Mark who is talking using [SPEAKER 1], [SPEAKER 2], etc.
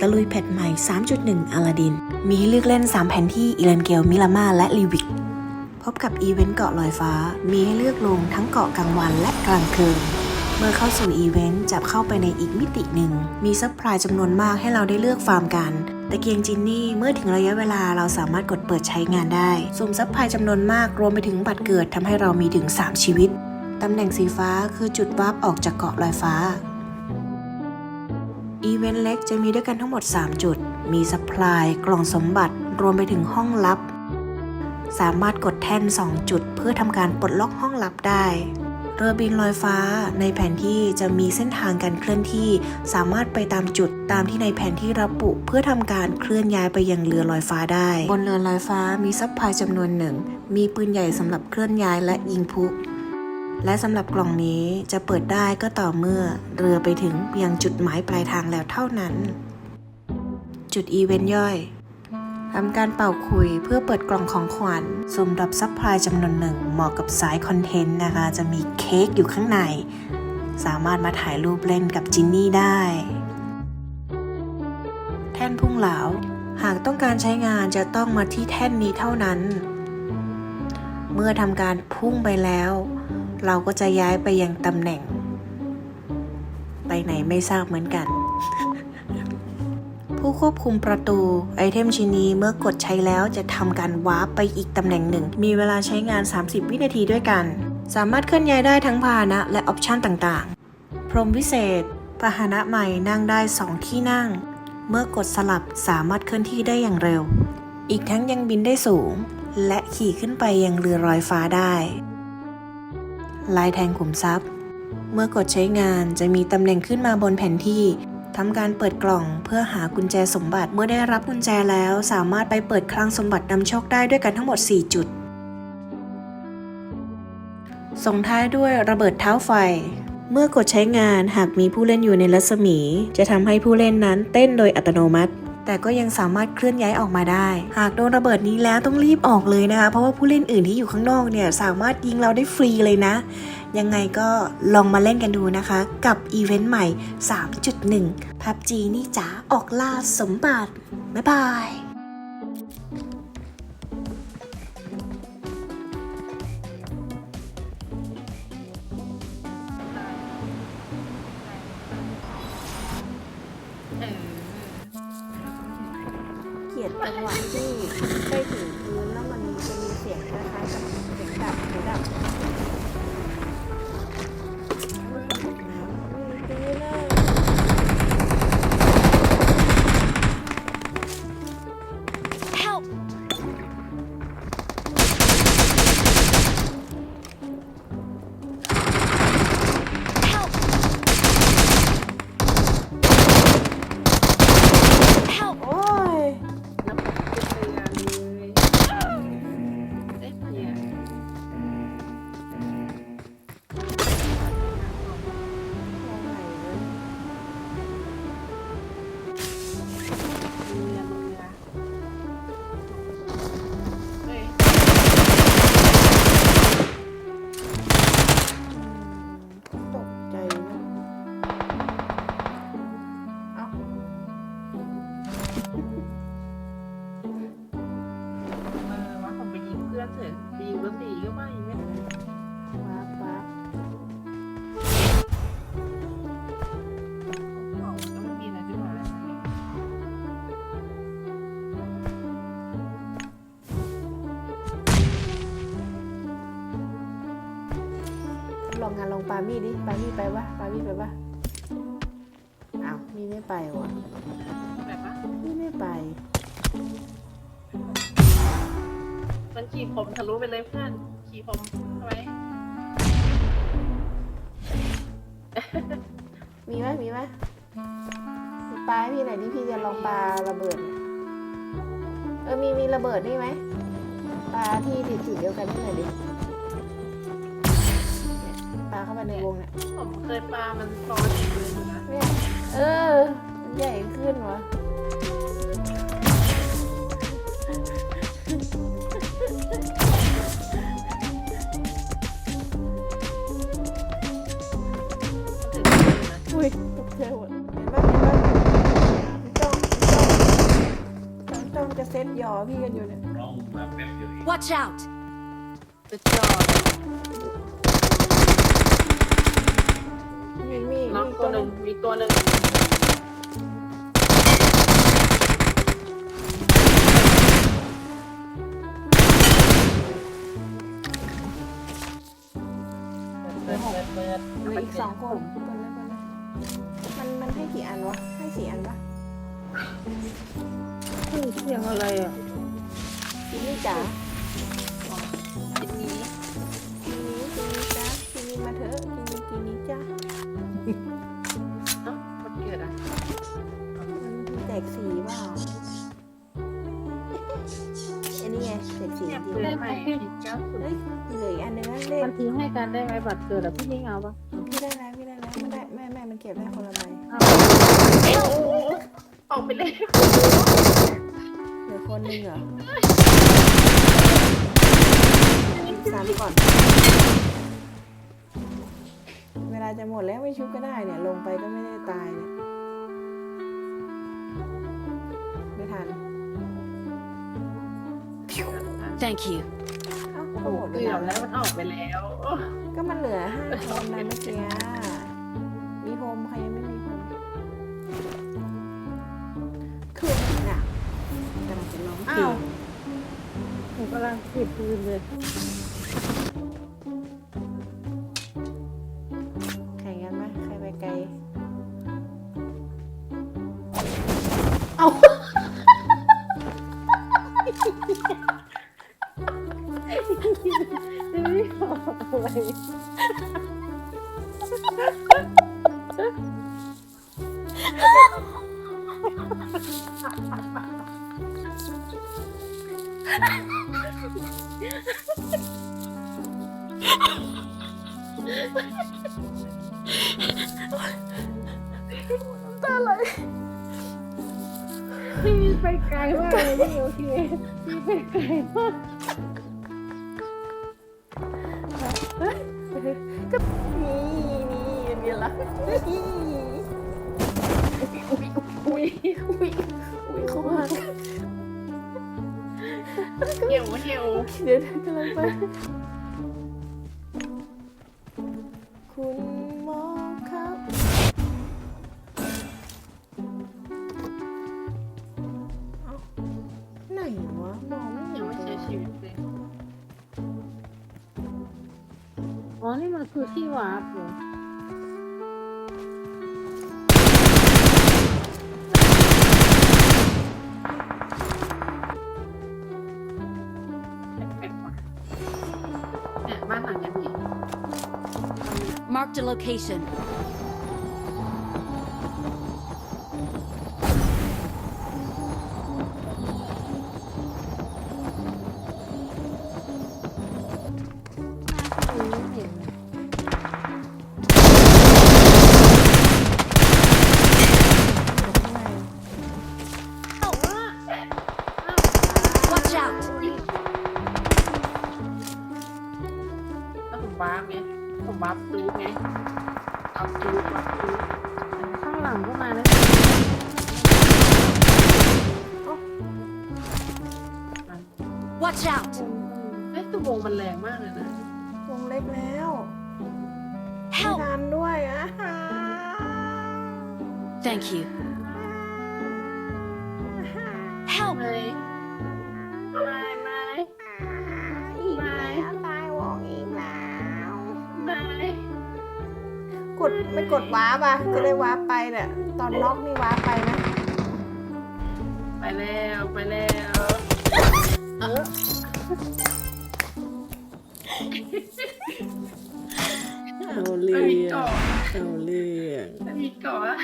[SPEAKER 1] ตะลุยแพทใหม่ 3.1 อลาดิน มีให้เลือกเล่น 3 แผนที่อิเลนเกล มิลามาและลีวิก พบกับอีเวนต์เกาะลอยฟ้า มีให้เลือกลงทั้งเกาะกลางวันและกลางคืน เมื่อเข้าสู่อีเวนต์จะเข้าไปในอีกมิติหนึ่ง มีซัพพลายจำนวนมากให้เราได้เลือกฟาร์มกันตะเกียงจินนี่เมื่อถึงระยะเวลาเราสามารถกดเปิดใช้งานได้ สุ่มซัพพลายจำนวนมากรวมไปถึงบัตรเกิดทำให้เรามีถึง 3 ชีวิต ตำแหน่งสีฟ้าคือจุดวาร์ปออกจากเกาะลอยฟ้า อีเวนต์เล็กจะมีด้วยกันทั้งหมด 3 จุด มีสป라이กล่องสมบัติรวมไปถึงห้องลับ สามารถกดแท่น 2 จุด เพื่อทำการปลดล็อกห้องลับได้ เรือบินลอยฟ้าในแผนที่จะมีเส้นทางการเคลื่อนที่ สามารถไปตามจุดตามที่ในแผนที่ระบุ เพื่อทำการเคลื่อนย้ายไปยังเรือลอยฟ้าได้ บนเรือลอยฟ้ามีซัพพลายจำนวนหนึ่ง มีปืนใหญ่สำหรับเคลื่อนย้ายและยิงพุ และสำหรับกล่องนี้จะเปิดได้ก็ต่อเมื่อเรือไปถึงยังจุดหมายปลายทางแล้วเท่านั้น จุดอีเวนต์ย่อยทำการเป่าคุยเพื่อเปิดกล่องของขวัญสุ่มรับซัพพลายจำนวนหนึ่งเหมาะกับสายคอนเทนต์นะคะ จะมีเค้กอยู่ข้างใน สามารถมาถ่ายรูปเล่นกับจินนี่ได้ แท่นพุ่งเหลาหากต้องการใช้งานจะต้องมาที่แท่นนี้เท่านั้น เมื่อทำการพุ่งไปแล้ว เราก็จะย้ายไปยังตำแหน่ง ไปไหนไม่ทราบเหมือนกัน ผู้ควบคุมประตูไอเทมชิ้นนี้เมื่อกดใช้แล้วจะทำการวาร์ปไปอีกตำแหน่งหนึ่ง มีเวลาใช้งาน 30 วินาทีด้วยกัน สามารถเคลื่อนย้ายได้ทั้งพาหนะและออปชันต่างๆ พรมวิเศษพาหนะใหม่นั่งได้ 2 ที่นั่ง เมื่อกดสลับสามารถเคลื่อนที่ได้อย่างเร็ว อีกทั้งยังบินได้สูง และขี่ขึ้นไปยังเรือลอยฟ้าได้ ลายแทงขุมทรัพย์ เมื่อกดใช้งานจะมีตำแหน่งขึ้นมาบนแผนที่ทำการเปิดกล่องเพื่อหากุญแจสมบัติเมื่อได้รับกุญแจแล้วสามารถไปเปิดคลังสมบัตินำโชคได้ด้วยกันทั้งหมด 4 จุด ส่งท้ายด้วยระเบิดเท้าไฟ เมื่อกดใช้งานหากมีผู้เล่นอยู่ในรัศมี จะทำให้ผู้เล่นนั้นเต้นโดยอัตโนมัติ แต่ก็ยังสามารถเคลื่อนย้ายออกมาได้ หากโดนระเบิดนี้แล้วต้องรีบออกเลยนะคะ เพราะว่าผู้เล่นอื่นที่อยู่ข้างนอกเนี่ยสามารถยิงเราได้ฟรีเลยนะ ยังไงก็ลองมาเล่นกันดูนะคะ กับอีเวนต์ใหม่ 3.1 PUBG นี่จ๋าออกล่าสมบัติบ๊ายบาย
[SPEAKER 2] จังหวะที่ใกล้ถึงพื้นแล้วมันจะมีเสียงคล้ายๆกับเสียงดับเสียงดับ เพื่
[SPEAKER 3] อนเถอะไปยิงรถสีก็ไม่ไม่
[SPEAKER 2] ว้าบว้าบ
[SPEAKER 3] ออกแล้วมันมีอะไรด้วยวะ
[SPEAKER 2] ลองงานลองปามี่ดิ ปามี่ไปวะปามี่ไปวะอ้าว มี่ไม่ไปวะ
[SPEAKER 3] แบบว่า
[SPEAKER 2] มี่ไม่ไป
[SPEAKER 3] มันขี่ผมทะลุไปเลยเพื่อน ขี่ผมทำไม
[SPEAKER 2] มีไหมมีไหมปาให้พี่หน่อยดิพี่จะลองปาระเบิด เออมีมีระเบิดนี่ไหมปาที่ติดจุดเดียวกันนี่หน่อยดิเนี่ยปาเข้าไปในวงเนี่ย
[SPEAKER 3] ผมเคยปามันฟอสเลยนะ
[SPEAKER 2] เนี่ยเออ ซตยอพี่กันอยู่เนี่ย
[SPEAKER 4] ร้องมาแป๊บเดียวเอง
[SPEAKER 5] Watch out!
[SPEAKER 3] จะจอด
[SPEAKER 2] มีมี
[SPEAKER 3] น้อง
[SPEAKER 2] มี
[SPEAKER 3] ตัวหนึ่งมีตัวหนึ่งเปิดเปิดเปิด
[SPEAKER 2] เหลืออีกสองคนเปิดเลยเปิดเลยมันมันให้กี่อันวะ ให้สี่อันปะ
[SPEAKER 3] เฮ้ยเสียงอะไรอะ
[SPEAKER 2] จินนี่จ๋า
[SPEAKER 3] จินนี้
[SPEAKER 2] จินนี่จินนี่จ้าจินนี่มาเถอะจินนี่จินนี่จ้า
[SPEAKER 3] เอ้ามันเกิดอะ
[SPEAKER 2] มันแตกสีเปล่าอันนี้ไงแตกสีจริง
[SPEAKER 3] เปิด
[SPEAKER 2] ๆ
[SPEAKER 3] ใหม่เก้าสุด
[SPEAKER 2] เฮ้ยเหลืออีกอันนึงนะเลข
[SPEAKER 3] มันทิ้งให้กันได้ไหมบัตรเกิดอะพี่นิ่งเอาปะ
[SPEAKER 2] พี่ได้แล้วพี่ได้แล้วไม่ได้แม่แม่มันเก็บได้คนละใบ
[SPEAKER 3] เอาออกไปเลย
[SPEAKER 2] เหลือคนหนึงเหรอสามก่อน เวลาจะหมดแล้วไม่ชุบก็ได้เนี่ย ลงไปก็ไม่ได้ตายเนี่ยไม่ทัน
[SPEAKER 5] Thank you.
[SPEAKER 2] เอ้า
[SPEAKER 3] โอ้
[SPEAKER 2] ก็
[SPEAKER 3] โห
[SPEAKER 2] หมดเว
[SPEAKER 3] เกือ
[SPEAKER 2] ลา
[SPEAKER 3] บแล้วมันออกไปแล้ว
[SPEAKER 2] ก็มันเหลือห้าคนนะเมื่อกี้ อ้า
[SPEAKER 3] วหนูกำลังปิดปืนเลย
[SPEAKER 2] แข่งกันไหมใครไปไกล เอา
[SPEAKER 3] ไม่บอกอะไร
[SPEAKER 2] ตาไหล
[SPEAKER 3] พี่ไปไกลมากเลยพี่โอเคพี่ไปไกลมาก
[SPEAKER 2] ก็นี่นี่เบียร์ละนี่
[SPEAKER 3] อุ้ย
[SPEAKER 2] อุ้ยอุ้ยเขาหัก
[SPEAKER 3] เหี่ยวเหี่ยว
[SPEAKER 2] เดี๋ยวกำลังไป คุณหมอครับเอ้าไหนวะมองไม่เห็
[SPEAKER 3] ยั
[SPEAKER 2] น
[SPEAKER 3] งไม่
[SPEAKER 2] เล
[SPEAKER 3] เสีย
[SPEAKER 2] ย
[SPEAKER 3] ชีวิตเลย อ๋อนี่มันคือที่วาร์ปเหรอ
[SPEAKER 5] Marked a location.
[SPEAKER 3] ไม่เห็น
[SPEAKER 5] Watch out!
[SPEAKER 3] แล้วผมบ้าร์ปไง ผมบ้าร์ปซูดไงเอาซูดบ้าร์ปซูดข้างหลังก็มาแล้ว
[SPEAKER 5] Watch out!
[SPEAKER 3] เอ้ยตัววงมันแรงมากเลยนะ
[SPEAKER 2] วงเล็กแล้วไม่
[SPEAKER 5] Help!
[SPEAKER 2] ทันด้วยอะ
[SPEAKER 5] Thank you.
[SPEAKER 2] ดไม่กดวาร์ปอะจะได้วาร์ปไปเนี่ยตอนล็อกนี่วาร์ปไปนะ
[SPEAKER 3] ไปแล้วไปแล้วเออ
[SPEAKER 2] เอาเรื่
[SPEAKER 3] ไม่มี
[SPEAKER 2] อง
[SPEAKER 3] เกาะ
[SPEAKER 2] เอาเรื่อง
[SPEAKER 3] ไม่มีเกาะ